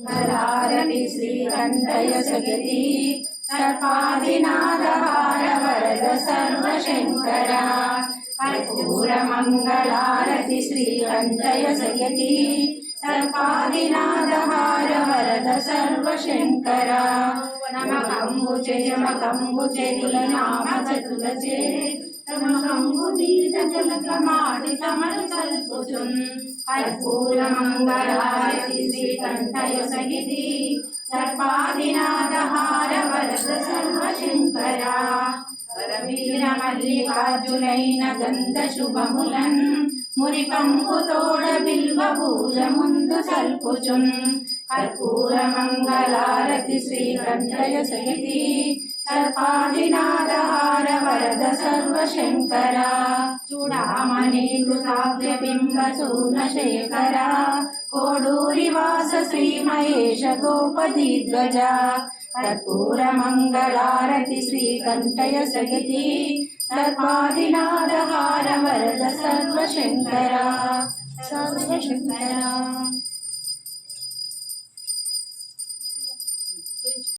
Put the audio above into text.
మంగళారతి శ్రీకంఠయ సగతి. సర్పాదినాదహార వరద సర్వశంకర. కర్పూరమంగళారతి శ్రీకంఠయ సగతి. సర్పాదినాదహార వరద సర్వశంకర నమకంబు జయమకంబు చెరుల నామ చతులచే. నమకంబు నీత జలక మాడి సమర సల్పుచున్ కర్పూర మంగళారతి శ్రీకంఠయ సగితి సర్పాదినాదహార వరద సర్వశంకర వరవీర మల్లికార్జునైన గంధ శుభములన్ श्रीनिवास श्रीमहेश गोपतिध्वज कर्पूरमङ्गलारति श्रीकण्ठय सहिति सर्वादिनादहार वरद सर्वशंकरा। सर्वशंकरा।